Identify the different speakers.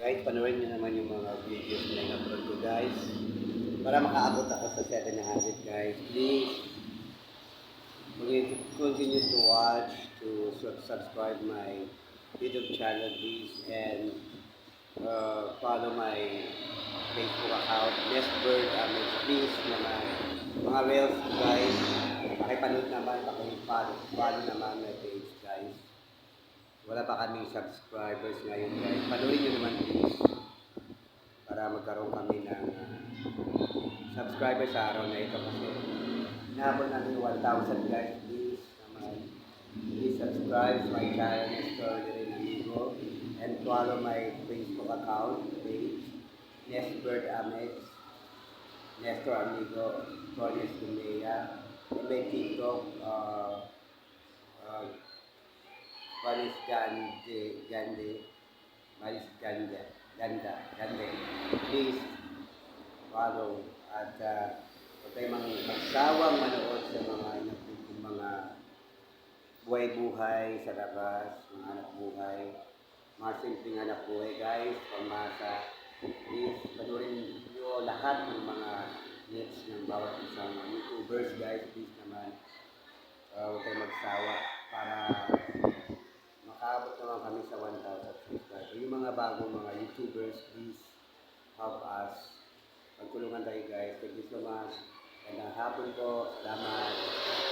Speaker 1: Guys, panoorin niyo naman yung mga videos na in-upload ko guys. Para makaabot ako sa 700 guys. Please, please continue to watch, to sub- subscribe my YouTube channel please and uh, follow my Facebook account, Best Bird Amit. Please naman, mga reels guys, pakipanood naman, pakipollow naman my page. Wala pa kaming subscribers ngayon guys. Panoorin nyo naman please. Para magkaroon kami ng uh, subscribers sa araw na ito kasi nahabol natin 1,000 guys. Please naman. Please subscribe to my channel. Lirin Amigo. And follow my Facebook account page, Nesbert Amex, Nestor Amigo, Torres Lumea. And my TikTok, uh, uh, Maris Gande, Gande, Maris Ganda, Ganda, Gande. Please follow at uh, huwag mang magsawang manood sa mga yung mga buhay-buhay sa labas, mga anak buhay, mga simpleng anak buhay guys, pamasa. Please, panoorin nyo lahat ng mga needs ng bawat isang YouTubers guys, please naman. Uh, huwag kayo magsawa para makaabot naman kami sa 1,000 subscribers. Yung mga bagong mga YouTubers, please help us. Pagkulungan tayo guys. Thank you so much. Gandang hapon po. Salamat.